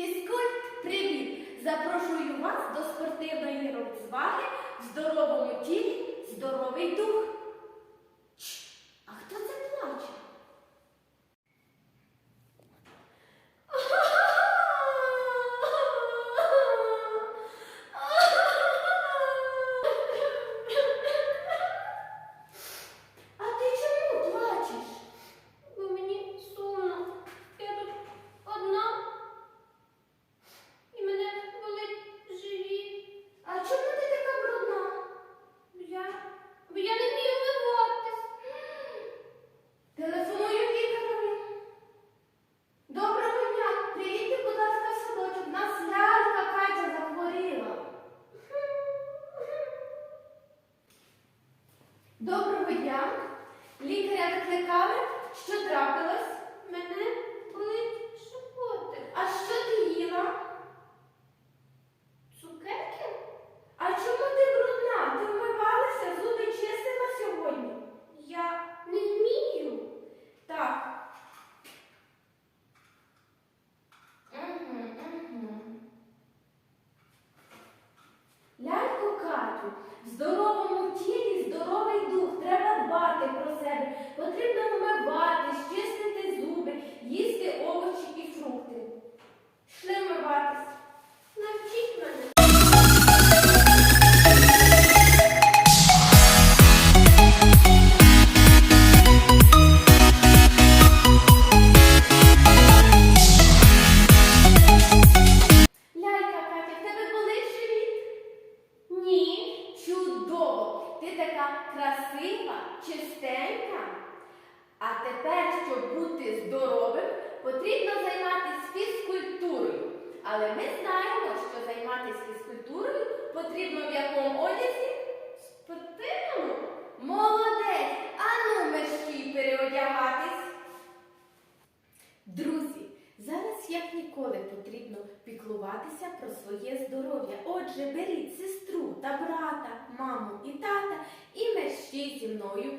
Фізкульт, привіт! Запрошую вас до спортивної розваги в здоровому тілі, здоровий дух. Лялько в здоровому тілі здоровий дух. Треба дбати про себе. Потрібно вмиватись, чистити зуби, їсти овочі і фрукти. Шли вмиватись. Чистенька. А тепер, щоб бути здоровим, потрібно займатися фізкультурою. Але ми знаємо, що займатися фізкультурою потрібно в якому одязі? Спортивному? Молодець! Ану мерщій переодягатись. Друзі, зараз як ніколи потрібно піклуватися про своє здоров'я. Отже, беріть сестру та брата, маму і тата і мерщій зі мною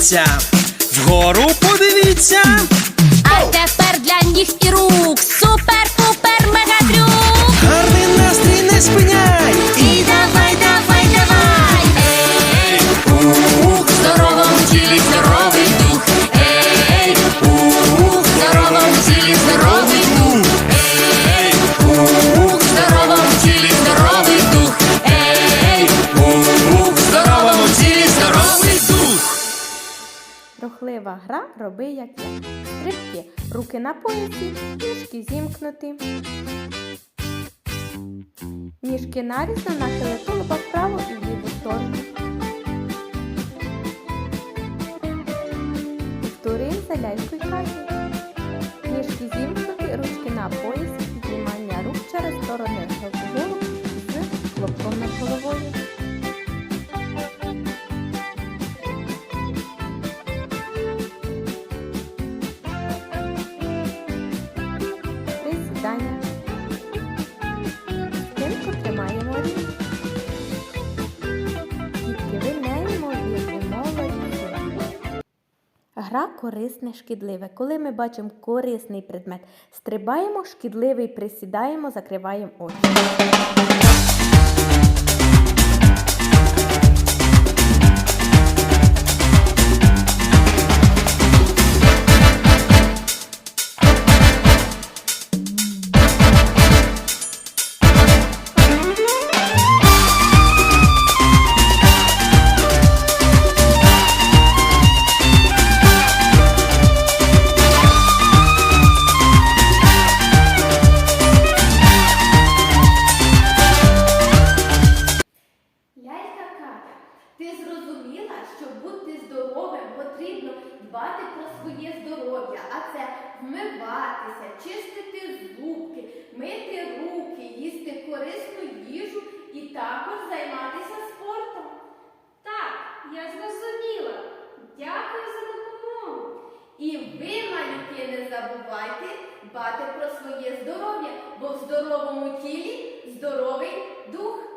Посміхніться. Вгору подивіться. А тепер для ніг і рук супер-пупер мегадрюк. Гарний настрій не спиняй. Гра роби як я. Стрибки, руки на поясі, ніжки зімкнуті. Ніжки нарізно нахили тулуба вправо і ліву сторону. Повторюємо за лялькою Каті. Ніжки зімкнуті, ручки на поясі, піднімання рук через сторони вгору з хлопком над головою. Гра корисне, шкідливе. Коли ми бачимо корисний предмет, стрибаємо, шкідливий присідаємо, закриваємо очі. Зрозуміла, щоб бути здоровим, потрібно дбати про своє здоров'я, а це вмиватися, чистити зубки, мити руки, їсти корисну їжу і також займатися спортом. Так, я зрозуміла. Дякую за допомогу. І ви, малюки, не забувайте дбати про своє здоров'я, бо в здоровому тілі здоровий дух.